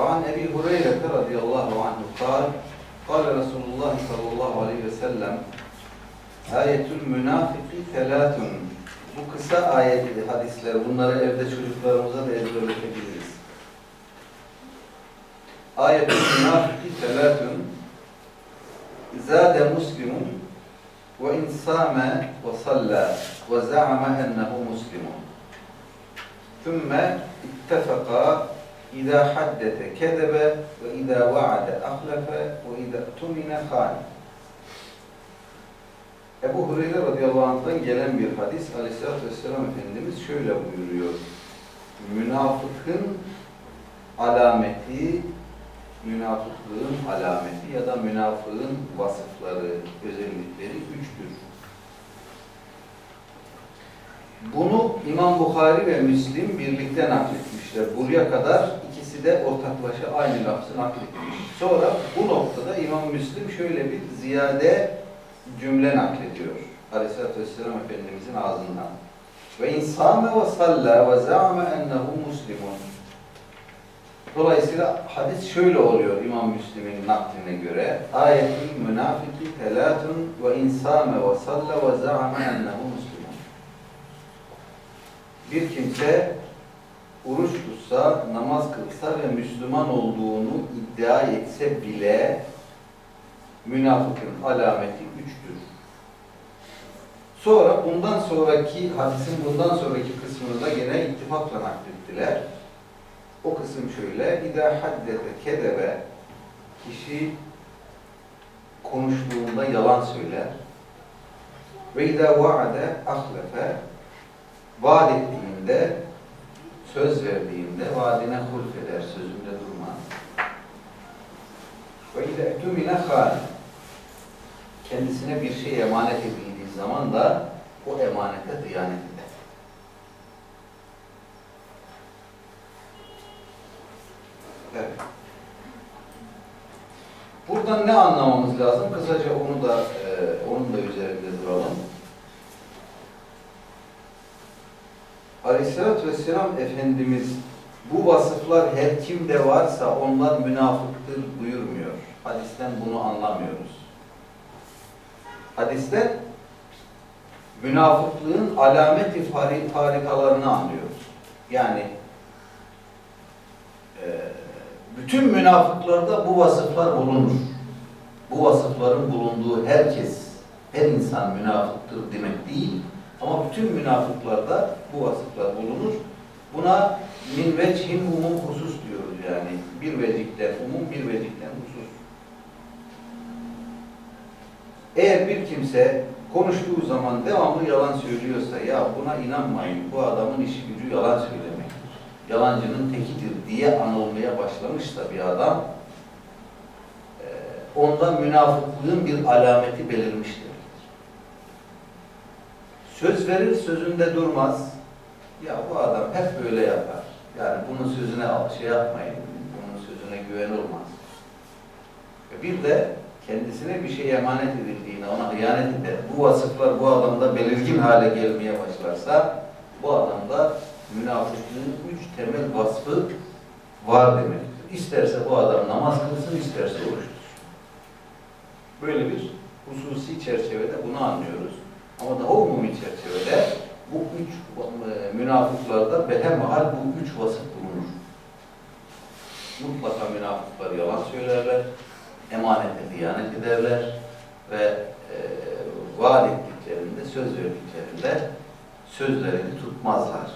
وعن أبي هريرة رضي الله عنه قال قال رسول الله صلى الله عليه وسلم آية المنافق ثلاث Bu kısa ayet hadisler, bunları evde çocuklarımıza da ezberletebiliriz. Ayetül münafiki telatun zâde muslimun ve insâme ve sallâ ve za'ame ennehu muslimun. Thümme ittefaka İza haddete kezebe ve izâ vaade ahlefe ve izâ tumine khâne. Ebu Hureyre radıyallahu anh'tan gelen bir hadis aleyhissalatü vesselam Efendimiz şöyle buyuruyor. Münafıkın alameti, münafıklığın alameti ya da münafığın vasıfları, özellikleri üçtür. Bunu İmam Bukhari ve Müslim birlikte nakletmişler. Buraya kadar ikisi de ortaklaşa aynı lafzı nakletmiş. Sonra bu noktada İmam Müslim şöyle bir ziyade cümle naklediyor. Aleyhisselatü Vesselam Efendimizin ağzından. Ve insame ve salla ve zâme ennehu muslimun. Dolayısıyla hadis şöyle oluyor İmam Müslim'in nakline göre. Ayetul münafiki telatun ve insame ve salla ve zâme ennehu muslimun. Bir kimse oruç tutsa, namaz kılsa ve Müslüman olduğunu iddia etse bile münafıkın alameti üçtür. Sonra bundan sonraki hadisin bundan sonraki kısmını da gene ittifakla naklettiler. O kısım şöyle. İdâ haddete kedebe kişi konuştuğunda yalan söyler. Ve idâ vaade ahlefe ettiğinde söz verdiğinde vaadine hulf eder, sözünde durmaz. Ve idâ etümine khâne kendisine bir şey emanet edildiği zaman da o emanete diyanet eder. Evet. Buradan ne anlamamız lazım? Kısaca onu da e, onun da üzerinde duralım. Aleyhisselatü Vesselam Efendimiz bu vasıflar her kimde varsa onlar münafıktır buyurmuyor. Hadisten bunu anlamıyoruz. Hadiste münafıklığın alameti fari, farikalarını anlıyoruz. Yani e, bütün münafıklarda bu vasıflar bulunur. Bu vasıfların bulunduğu herkes, her insan münafıktır demek değil. Ama bütün münafıklarda bu vasıflar bulunur. Buna min vechin umum husus diyoruz yani. Bir vecikten umum, bir vecikten husus. Eğer bir kimse konuştuğu zaman devamlı yalan söylüyorsa ya buna inanmayın, bu adamın işi gücü yalan söylemektir. Yalancının tekidir diye anılmaya başlamışsa bir adam onda münafıklığın bir alameti belirmiştir. Söz verir, sözünde durmaz. Ya bu adam hep böyle yapar. Yani bunun sözüne şey yapmayın, bunun sözüne güven olmaz. Bir de kendisine bir şey emanet edildiğine, ona hıyanet eder. Bu vasıflar bu adamda belirgin hale gelmeye başlarsa bu adamda münafıklığın üç temel vasfı var demektir. İsterse bu adam namaz kılsın, isterse oruç. Böyle bir hususi çerçevede bunu anlıyoruz. Ama daha umumi çerçevede bu üç e, münafıklarda behemahal bu üç vasıf bulunur. Mutlaka münafıklar yalan söylerler, emanete diyanet ederler ve e, vaat ettiklerinde, söz verdiklerinde sözlerini tutmazlar.